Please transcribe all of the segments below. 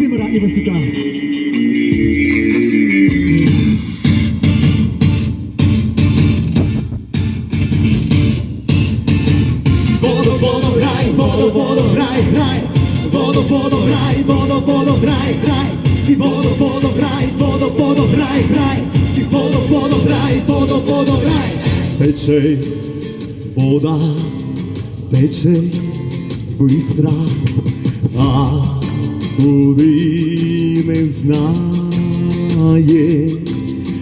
Idemo i vas Vodo, vodo, raj, vodo, vodo, raj, raj. Vodo, vodo, raj, vodo, vodo, raj, raj. Ti vodo, vodo, raj, vodo, vodo, raj, raj. Ti vodo, vodo, raj, vodo, vodo, raj. Teče voda, teče blistra, a куди не знає.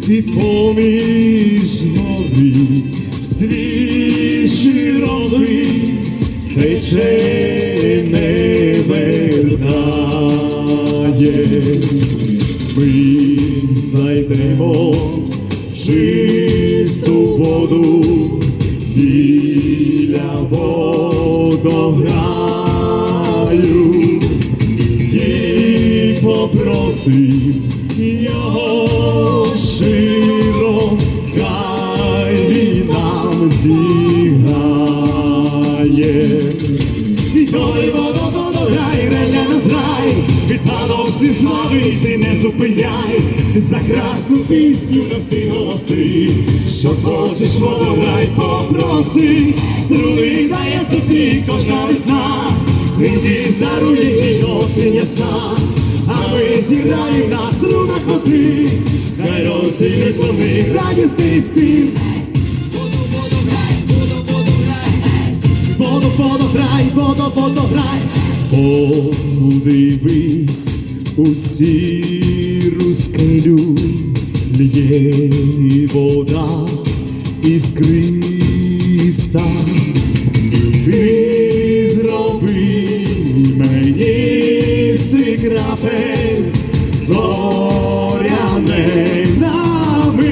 І поміж гори свіжі рови тече не вертає. Ми знайдемо чисту воду біля водограю попросив його він нам зіграє. Коли воно грай, реля нас грай, Вітано всі слави, ти не зупиняй, за красну пісню на всі голоси, що хочеш воно грай, попроси, дає тобі кожна весна, Звінки здарує осінь ясна, а ми зіграємо на струнах води, хай розсілять вони радісний спів. Воду, воду, грай, воду, воду, грай. Подивись у сіру скелю, лє вода іскриста. Сикрапель, зоряне намисто.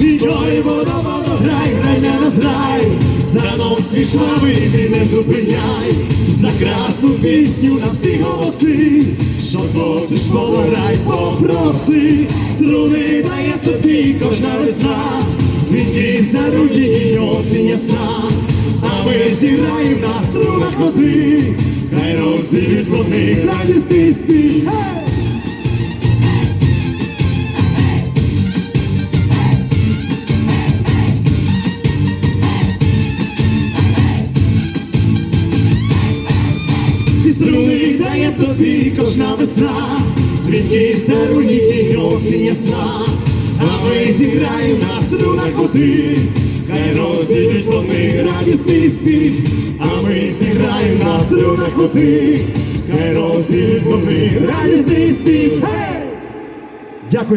І ой, вода, вода, грай, грай, на нас грай, за всі шваби ти не зупиняй, за красну пісню на всі голоси, що хочеш, вода, попроси, струни дає тобі кожна весна, звідки здарує осінь ясна, а ми зіграємо на струнах води, хай розділять вони радісний. Hey! І струни дає тобі кожна весна, Звідки здарує осінь ясна, а ми зіграємо на струнах води, хай розійдуть вони радісний спів, а ми зіграємо на струнах води, хай розійдуть вони радісний спів. Дякую.